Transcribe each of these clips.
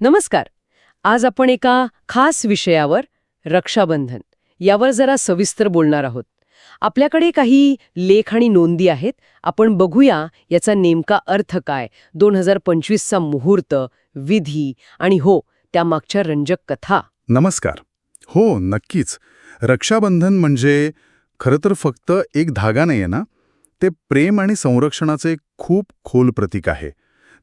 नमस्कार. आज आपण एका खास विषयावर रक्षाबंधन यावर जरा सविस्तर बोलणार आहोत. आपल्याकडे काही लेख आणि नोंदी आहेत. आपण बघूया याचा नेमका अर्थ काय? दोन हजार पंचवीसचा मुहूर्त विधी आणि हो त्यामागच्या रंजक कथा. नमस्कार. हो नक्कीच. रक्षाबंधन म्हणजे खरं तर फक्त एक धागा नाही ना? ते प्रेम आणि संरक्षणाचे खूप खोल प्रतीक आहे.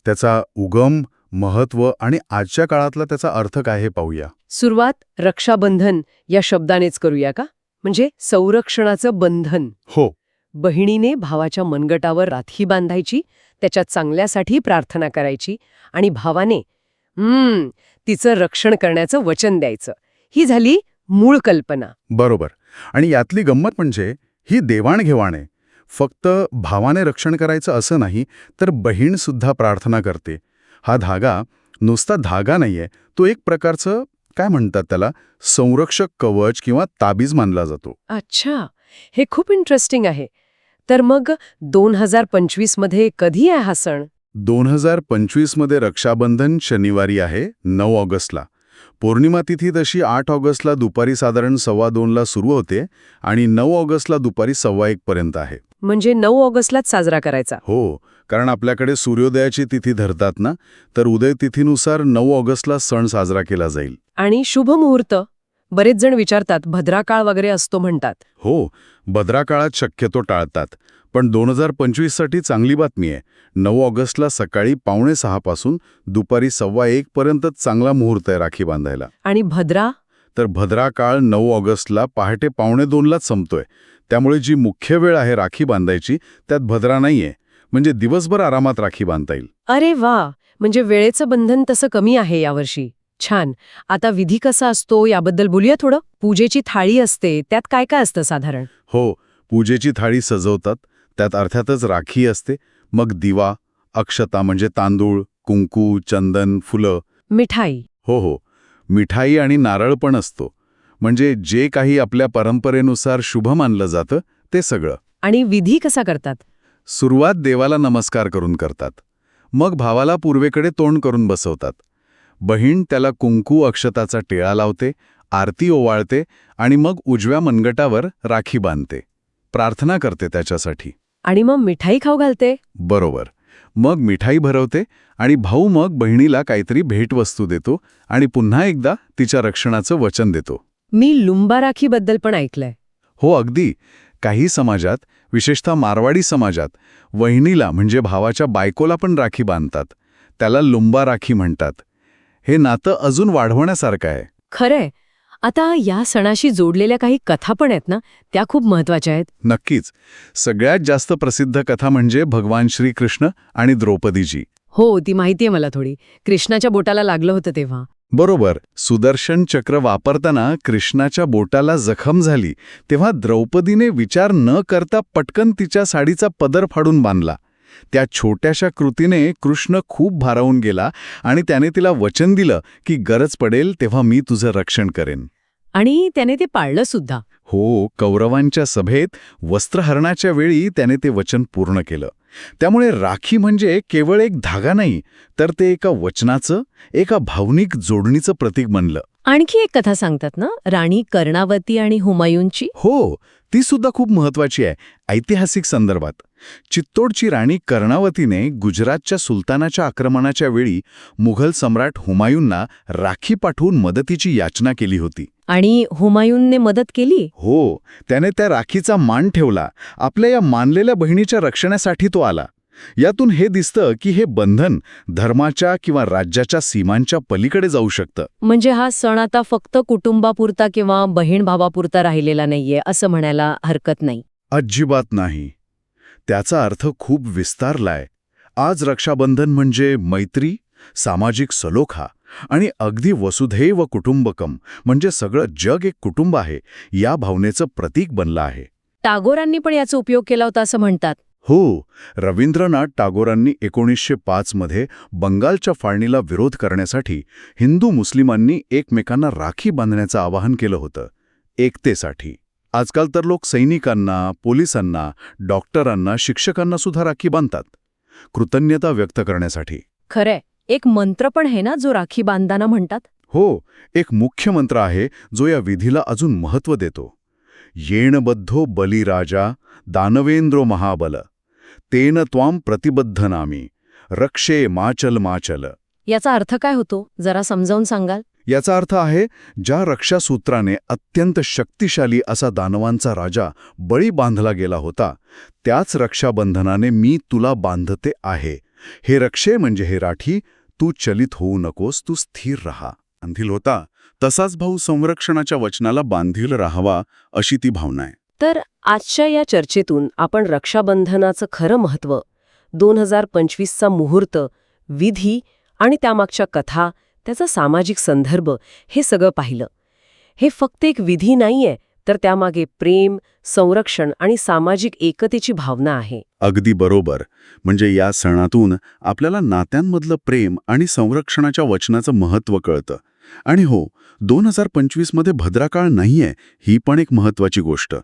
त्याचा उगम महत्त्व आणि आजच्या काळातला त्याचा अर्थ काय हे पाहूया. सुरुवात रक्षाबंधन या शब्दानेच करूया का? म्हणजे संरक्षणाचं बंधन. हो. बहिणीने भावाच्या मनगटावर राखी बांधायची त्याच्या चांगल्यासाठी प्रार्थना करायची आणि भावाने हम्म तिचं रक्षण करण्याचं वचन द्यायचं. ही झाली मूळ कल्पना. बरोबर. आणि यातली गंमत म्हणजे ही देवाणघेवाण आहे. फक्त भावाने रक्षण करायचं असं नाही तर बहीणसुद्धा प्रार्थना करते. हा धागा नुसता धागा नाहीये. तो एक प्रकारचं काय म्हणतात त्याला संरक्षक कवच किंवा ताबीज मानला जातो. अच्छा हे खूप इंटरेस्टिंग आहे. तर मग दोन हजार पंचवीसमध्ये कधी आहे हा सण? दोन हजार पंचवीसमध्ये रक्षाबंधन शनिवारी आहे नऊ ऑगस्टला. पौर्णिमा तिथी तशी आठ ऑगस्टला दुपारी साधारण सव्वा दोनला सुरू होते आणि नऊ ऑगस्टला दुपारी सव्वा एक पर्यंत आहे. म्हणजे नऊ ऑगस्टलाच साजरा करायचा. हो कारण आपल्याकडे सूर्योदयाची तिथी धरतात ना तर उदय तिथीनुसार नऊ ऑगस्टला सण साजरा केला जाईल. आणि शुभ मुहूर्त बरेच जण विचारतात भद्राकाळ वगैरे असतो म्हणतात. हो भद्रा काळात शक्यतो टाळतात. पण दोन हजार पंचवीससाठी चांगली बातमी आहे. नऊ ऑगस्टला सकाळी पावणे सहापासून दुपारी सव्वा एक पर्यंत चांगला मुहूर्त आहे राखी बांधायला. आणि भद्रा? तर भद्रा काळ नऊ ऑगस्टला पहाटे पावणे दोनलाच संपतोय. त्यामुळे जी मुख्य वेळ आहे राखी बांधायची त्यात भद्रा नाहीये. म्हणजे दिवसभर आरामात राखी बांधता येईल. अरे वा! म्हणजे वेळेचं बंधन तसं कमी आहे यावर्षी. छान. आता विधी कसा असतो याबद्दल बोलूया थोडं. पूजेची थाळी असते त्यात काय काय असतं साधारण? हो पूजेची थाळी सजवतात त्यात अर्थातच राखी असते. मग दिवा अक्षता म्हणजे तांदूळ कुंकू चंदन फुलं. मिठाई. हो हो. मिठाई आणि नारळ पण असतो. म्हणजे जे काही आपल्या परंपरेनुसार शुभ मानलं जातं ते सगळं. आणि विधी कसा करतात? सुरुवात देवाला नमस्कार करून करतात. मग भावाला पूर्वेकडे तोंड करून बसवतात. बहीण त्याला कुंकू अक्षताचा टेळा लावते आरती ओवाळते आणि मग उजव्या मनगटावर राखी बांधते. प्रार्थना करते त्याच्यासाठी. आणि मग मिठाई खाऊ घालते? बरोबर. मग मिठाई भरवते आणि भाऊ मग बहिणीला काहीतरी भेटवस्तू देतो आणि पुन्हा एकदा तिच्या रक्षणाचं वचन देतो. मी लुंबा राखीबद्दल पण ऐकलंय. हो अगदी. काही समाजात विशेषतः मारवाडी समाजात वहिनीला म्हणजे भावाच्या बायकोला पण राखी बांधतात. त्याला लुंबा राखी म्हणतात. हे नातं अजून वाढवण्यासारखं आहे. खरंय. आता या सणाशी जोडलेल्या काही कथा पण आहेत ना त्या खूप महत्त्वाच्या आहेत. नक्कीच. सगळ्यात जास्त प्रसिद्ध कथा म्हणजे भगवान श्रीकृष्ण आणि द्रौपदीजी. हो ती माहितीये मला थोडी. कृष्णाच्या बोटाला लागलं होतं तेव्हा. बरोबर. सुदर्शन चक्र वापरताना कृष्णाच्या बोटाला जखम झाली तेव्हा द्रौपदीने विचार न करता पटकन तिच्या साडीचा पदर फाडून बांधला. त्या छोट्याशा कृतीने कृष्ण खूप भारावून गेला आणि त्याने तिला वचन दिलं की गरज पडेल तेव्हा मी तुझं रक्षण करेन. आणि त्याने ते पाळलं सुद्धा. हो कौरवांच्या सभेत वस्त्रहरणाच्या वेळी त्याने ते वचन पूर्ण केलं. त्यामुळे राखी म्हणजे केवळ एक धागा नाही तर ते एका वचनाचं एका भावनिक जोडणीचं प्रतीक बनलं. आणखी एक कथा सांगतात ना? राणी कर्णावती आणि हुमायूनची? हो ती सुद्धा खूप महत्वाची आहे. ऐतिहासिक संदर्भात. चित्तोडची राणी कर्णावतीने गुजरातच्या सुलतानाच्या आक्रमणाच्या वेळी मुघल सम्राट हुमायूंना राखी पाठवून मदतीची याचना केली होती. आणि हुमायूनने मदत केली? हो त्याने त्या राखीचा मान ठेवला. आपल्या या मानलेल्या बहिणीच्या रक्षणासाठी तो आला. यातून हे दिसतं की हे बंधन धर्माच्या किंवा राज्याच्या सीमांच्या पलीकडे जाऊ शकतं. म्हणजे हा सण आता फक्त कुटुंबापुरता किंवा बहीण भावापुरता राहिलेला नाहीये असं म्हणायला हरकत नाही. अजिबात नाही. त्याचा अर्थ खूप विस्तारलाय. आज रक्षाबंधन म्हणजे मैत्री सामाजिक सलोखा आणि अगदी वसुधैव कुटुंबकम म्हणजे सगळं जग एक कुटुंब आहे या भावनेचं प्रतीक बनलं आहे. टागोरांनी पण याचा उपयोग केला होता असं म्हणतात. हो रवींद्रनाथ टागोरांनी एकोणीसशे पाचमध्ये बंगालच्या फाळणीला विरोध करण्यासाठी हिंदू मुस्लिमांनी एकमेकांना राखी बांधण्याचं आवाहन केलं होतं एकतेसाठी. आजकाल तर लोक सैनिकांना पोलिसांना डॉक्टरांना शिक्षकांना सुद्धा राखी बांधतात. कृतज्ञता व्यक्त करण्यासाठी. खरंय. एक मंत्र पण आहे ना जो राखी बांधताना म्हणतात? हो एक मुख्य मंत्र आहे जो या विधीला अजून महत्त्व देतो. येणबद्धो बलिराजा दानवेंद्रो महाबल. तेन त्वाम प्रतिबद्ध नामी रक्षे माचल माचल। याचा अर्थ काय होतो? जरा समजावून सांगाल? याचा अर्थ आहे ज्या रक्षासूत्राने अत्यंत शक्तिशाली असा दानवांचा राजा बळी बांधला गेला होता त्याच रक्षाबंधनाने मी तुला बांधते आहे. हे रक्षे म्हणजे हे राठी तू चलित होऊ नकोस तू स्थिर राहा. बांधील होता. तसाच भाऊ संरक्षणाच्या वचनाला बांधील राहावा अशी ती भावना आहे. तर आजच्या या चर्चेतून आपण रक्षाबंधनाचं खरं महत्त्व दोन हजार पंचवीसचा मुहूर्त विधी आणि त्यामागच्या कथा त्याचा सामाजिक संदर्भ हे सगळं पाहिलं. हे फक्त एक विधी नाहीये तर त्यामागे प्रेम संरक्षण आणि सामाजिक एकतेची भावना आहे. अगदी बरोबर. म्हणजे या सणातून आपल्याला नात्यांमधलं प्रेम आणि संरक्षणाच्या वचनाचं महत्त्व कळतं. आणि हो दोन हजार पंचवीसमध्ये भद्राकाळ नाहीये ही पण एक महत्त्वाची गोष्ट.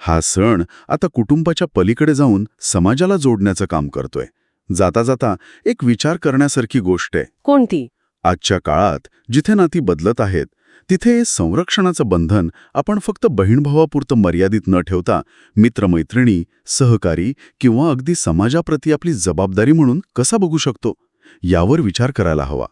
हा सण आता कुटुंबाच्या पलीकडे जाऊन समाजाला जोडण्याचं काम करतोय. जाता जाता एक विचार करण्यासारखी गोष्ट आहे. कोणती? आजच्या काळात जिथे नाती बदलत आहेत तिथे संरक्षणाचं बंधन आपण फक्त बहीणभावापुरतं मर्यादित न ठेवता मित्रमैत्रिणी सहकारी किंवा अगदी समाजाप्रती आपली जबाबदारी म्हणून कसा बघू शकतो? यावर विचार करायला हवा.